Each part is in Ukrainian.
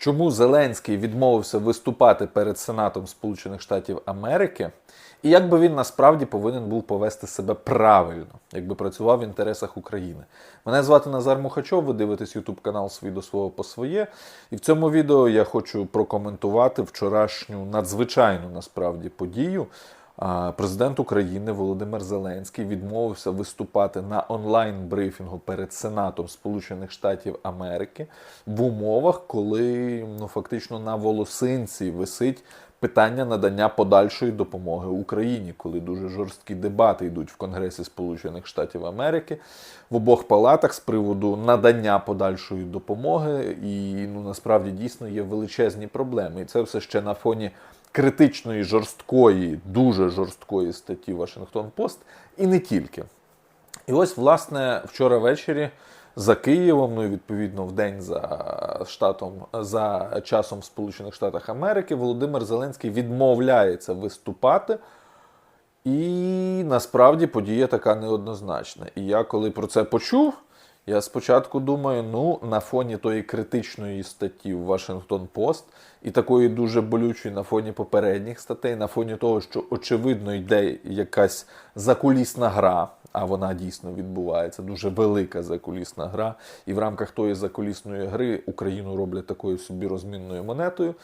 Чому Зеленський відмовився виступати перед Сенатом Сполучених Штатів Америки, і як би він насправді повинен був повести себе правильно, якби працював в інтересах України? Мене звати Назар Мухачов, ви дивитесь YouTube канал «Свій до свого по своє. І в цьому відео я хочу прокоментувати вчорашню надзвичайну насправді подію. Президент України Володимир Зеленський відмовився виступати на онлайн-брифінгу перед Сенатом Сполучених Штатів Америки в умовах, коли ну фактично на волосинці висить питання надання подальшої допомоги Україні, коли дуже жорсткі дебати йдуть в Конгресі Сполучених Штатів Америки в обох палатах з приводу надання подальшої допомоги, і ну насправді дійсно є величезні проблеми. І це все ще на фоні критичної, жорсткої, дуже жорсткої статті Вашингтон Пост, і не тільки. І ось, власне, вчора ввечері за Києвом, ну і відповідно в день за штатом, за часом в Сполучених Штатах Америки, Володимир Зеленський відмовляється виступати. І насправді подія така неоднозначна. І я коли про це почув, я спочатку думаю, ну, на фоні тої критичної статті в Вашингтон Пост і такої дуже болючої на фоні попередніх статей, на фоні того, що очевидно йде якась закулісна гра, а вона дійсно відбувається, дуже велика закулісна гра. І в рамках тої закулісної гри Україну роблять такою собі розмінною монетою.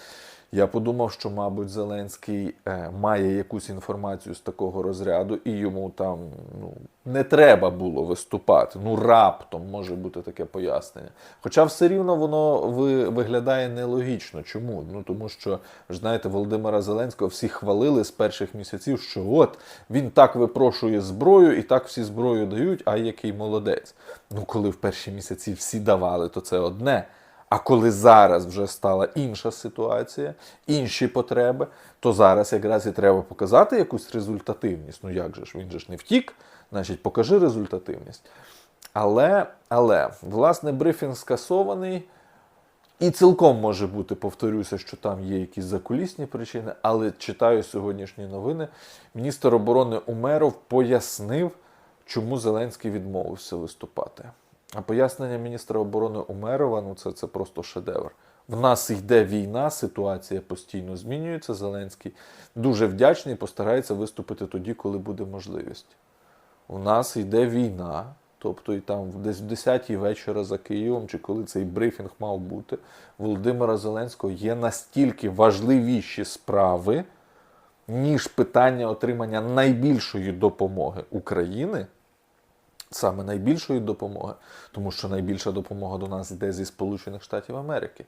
Я подумав, що, мабуть, Зеленський е, має якусь інформацію з такого розряду, і йому там ну, не треба було виступати. Ну, раптом може бути таке пояснення. Хоча все рівно воно ви, виглядає нелогічно. Чому? Ну тому що ж знаєте, Володимира Зеленського всі хвалили з перших місяців, що от він так випрошує зброю і так всі зброю дають, а який молодець. Ну, коли в перші місяці всі давали, то це одне. А коли зараз вже стала інша ситуація, інші потреби, то зараз якраз і треба показати якусь результативність. Ну як же ж, він же ж не втік, значить покажи результативність. Але, але, власне, брифінг скасований. І цілком може бути, повторюся, що там є якісь закулісні причини, але читаю сьогоднішні новини. Міністр оборони Умеров пояснив, чому Зеленський відмовився виступати. А пояснення міністра оборони Умерова ну це, це просто шедевр. В нас йде війна, ситуація постійно змінюється. Зеленський дуже вдячний, постарається виступити тоді, коли буде можливість. У нас йде війна, тобто і там десь в 10-й вечора за Києвом, чи коли цей брифінг мав бути, Володимира Зеленського є настільки важливіші справи, ніж питання отримання найбільшої допомоги України саме найбільшої допомоги, тому що найбільша допомога до нас йде зі Сполучених Штатів Америки.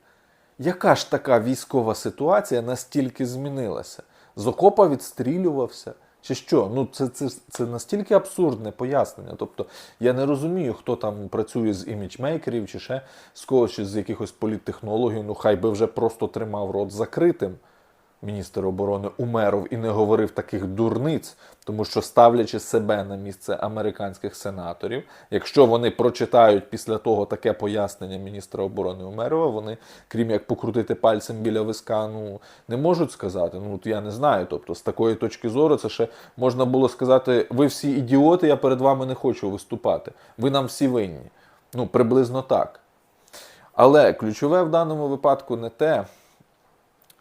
Яка ж така військова ситуація настільки змінилася? З окопа відстрілювався? Чи що? Ну це, це, це настільки абсурдне пояснення. Тобто я не розумію, хто там працює з іміджмейкерів, чи ще з когось чи з якихось політтехнологів. Ну хай би вже просто тримав рот закритим міністр оборони Умеров і не говорив таких дурниць, тому що ставлячи себе на місце американських сенаторів, якщо вони прочитають після того таке пояснення міністра оборони Умерова, вони, крім як покрутити пальцем біля виска, ну не можуть сказати. Ну я не знаю. Тобто, з такої точки зору, це ще можна було сказати: ви всі ідіоти, я перед вами не хочу виступати. Ви нам всі винні. Ну, приблизно так. Але ключове в даному випадку не те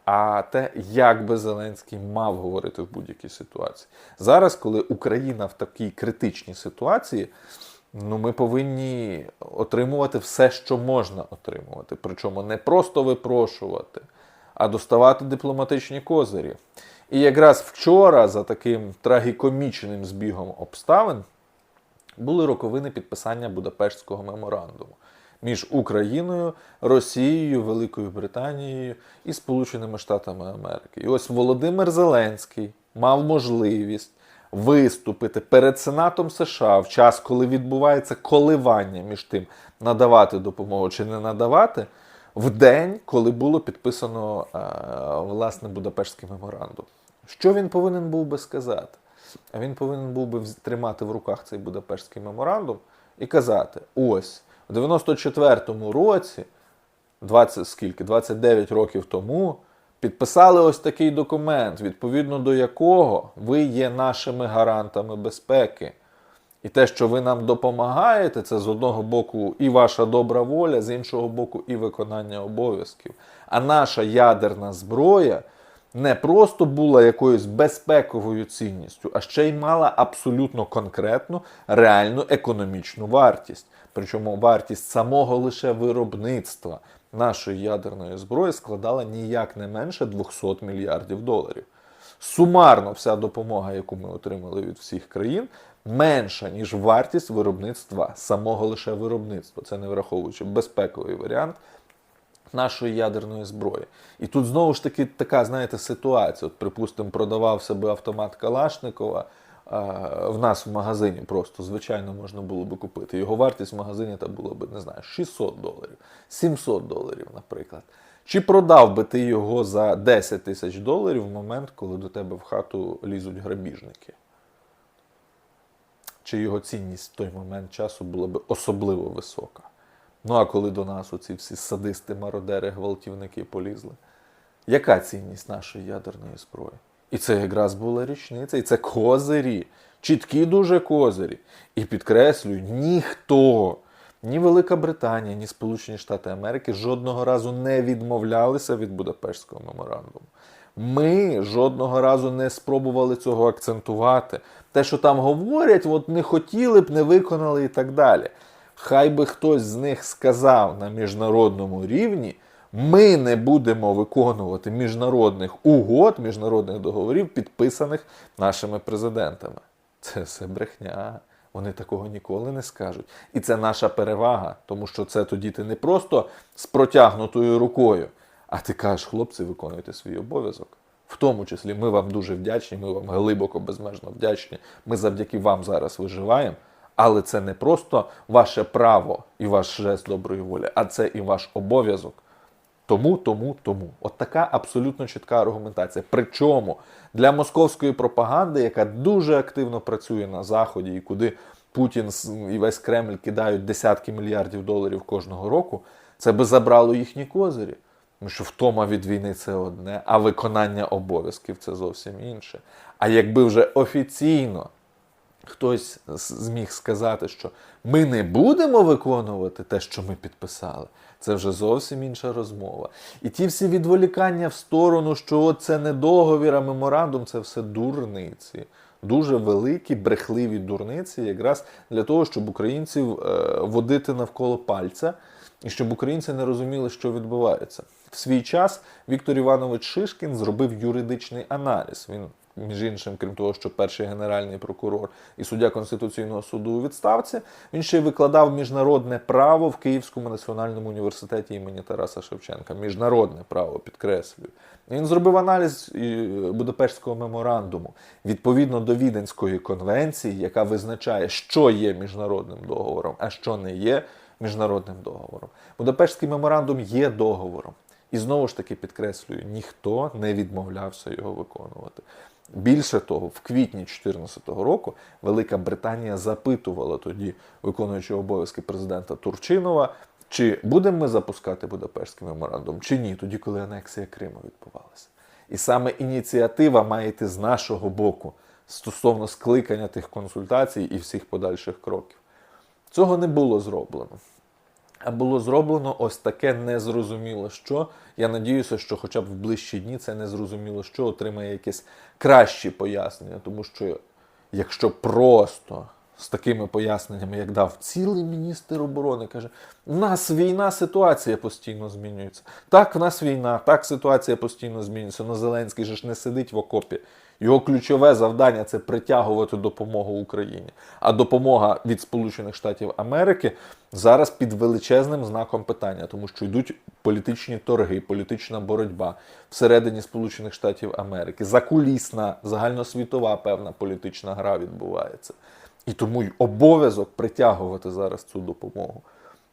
а те, як би Зеленський мав говорити в будь-якій ситуації. Зараз, коли Україна в такій критичній ситуації, ну ми повинні отримувати все, що можна отримувати. Причому не просто випрошувати, а доставати дипломатичні козирі. І якраз вчора, за таким трагікомічним збігом обставин, були роковини підписання Будапештського меморандуму між Україною, Росією, Великою Британією і Сполученими Штатами Америки. І ось Володимир Зеленський мав можливість виступити перед Сенатом США в час, коли відбувається коливання між тим, надавати допомогу чи не надавати, в день, коли було підписано е, власне Будапештський меморандум. Що він повинен був би сказати? А він повинен був би тримати в руках цей Будапештський меморандум і казати: ось. У 94-му році, 20 скільки, 29 років тому, підписали ось такий документ, відповідно до якого ви є нашими гарантами безпеки. І те, що ви нам допомагаєте, це з одного боку і ваша добра воля, з іншого боку, і виконання обов'язків. А наша ядерна зброя не просто була якоюсь безпековою цінністю, а ще й мала абсолютно конкретну реальну економічну вартість. Причому вартість самого лише виробництва нашої ядерної зброї складала ніяк не менше 200 мільярдів доларів. Сумарно вся допомога, яку ми отримали від всіх країн, менша, ніж вартість виробництва, самого лише виробництва. Це не враховуючи безпековий варіант нашої ядерної зброї. І тут знову ж таки така, знаєте, ситуація. От, припустимо, продавав себе автомат Калашникова. В нас в магазині просто звичайно можна було би купити. Його вартість в магазині та була б, не знаю, 600 доларів, 700 доларів, наприклад. Чи продав би ти його за 10 тисяч доларів в момент, коли до тебе в хату лізуть грабіжники? Чи його цінність в той момент часу була б особливо висока? Ну а коли до нас оці всі садисти, мародери, гвалтівники полізли, яка цінність нашої ядерної зброї? І це якраз була річниця, і це козирі, чіткі дуже козирі. І підкреслюю, ніхто, ні Велика Британія, ні Сполучені Штати Америки жодного разу не відмовлялися від Будапештського меморандуму. Ми жодного разу не спробували цього акцентувати. Те, що там говорять, от не хотіли б, не виконали і так далі. Хай би хтось з них сказав на міжнародному рівні, ми не будемо виконувати міжнародних угод, міжнародних договорів, підписаних нашими президентами. Це все брехня. Вони такого ніколи не скажуть. І це наша перевага, тому що це тоді ти не просто з протягнутою рукою, а ти кажеш, хлопці, виконуйте свій обов'язок. В тому числі ми вам дуже вдячні, ми вам глибоко безмежно вдячні. Ми завдяки вам зараз виживаємо. Але це не просто ваше право і ваш жест доброї волі, а це і ваш обов'язок. Тому, тому, тому. От така абсолютно чітка аргументація. Причому для московської пропаганди, яка дуже активно працює на Заході, і куди Путін і весь Кремль кидають десятки мільярдів доларів кожного року, це би забрало їхні козирі. Тому що втома від війни це одне, а виконання обов'язків це зовсім інше. А якби вже офіційно хтось зміг сказати, що ми не будемо виконувати те, що ми підписали, це вже зовсім інша розмова. І ті всі відволікання в сторону, що от це не договір, а меморандум, це все дурниці. Дуже великі, брехливі дурниці, якраз для того, щоб українців е, водити навколо пальця, і щоб українці не розуміли, що відбувається. В свій час Віктор Іванович Шишкін зробив юридичний аналіз. Він між іншим, крім того, що перший генеральний прокурор і суддя Конституційного суду у відставці, він ще й викладав міжнародне право в Київському національному університеті імені Тараса Шевченка. Міжнародне право, підкреслюю. Він зробив аналіз Будапештського меморандуму відповідно до Віденської конвенції, яка визначає, що є міжнародним договором, а що не є міжнародним договором. Будапештський меморандум є договором. І знову ж таки підкреслюю, ніхто не відмовлявся його виконувати. Більше того, в квітні 2014 року Велика Британія запитувала тоді виконуючого обов'язки президента Турчинова, чи будемо ми запускати Будапештський меморандум, чи ні, тоді, коли анексія Криму відбувалася. І саме ініціатива має йти з нашого боку стосовно скликання тих консультацій і всіх подальших кроків. Цього не було зроблено. А було зроблено ось таке незрозуміло що. Я надіюся, що хоча б в ближчі дні це незрозуміло що отримає якесь кращі пояснення, тому що якщо просто з такими поясненнями, як дав цілий міністр оборони, каже: у нас війна, ситуація постійно змінюється. Так, в нас війна, так ситуація постійно змінюється. Но Зеленський же ж не сидить в окопі. Його ключове завдання це притягувати допомогу Україні. А допомога від Сполучених Штатів Америки зараз під величезним знаком питання, тому що йдуть політичні торги, політична боротьба всередині Сполучених Штатів Америки. Закулісна, загальносвітова певна політична гра відбувається. І тому й обов'язок притягувати зараз цю допомогу.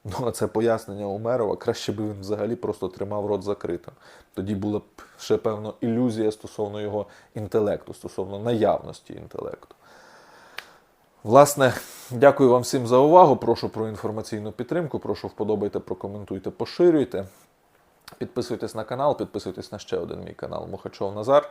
Ну, а це пояснення Умерова. Краще би він взагалі просто тримав рот закритим. Тоді була б ще певно ілюзія стосовно його інтелекту, стосовно наявності інтелекту. Власне, дякую вам всім за увагу. Прошу про інформаційну підтримку. Прошу вподобайте, прокоментуйте, поширюйте. Підписуйтесь на канал, підписуйтесь на ще один мій канал Мухачов Назар.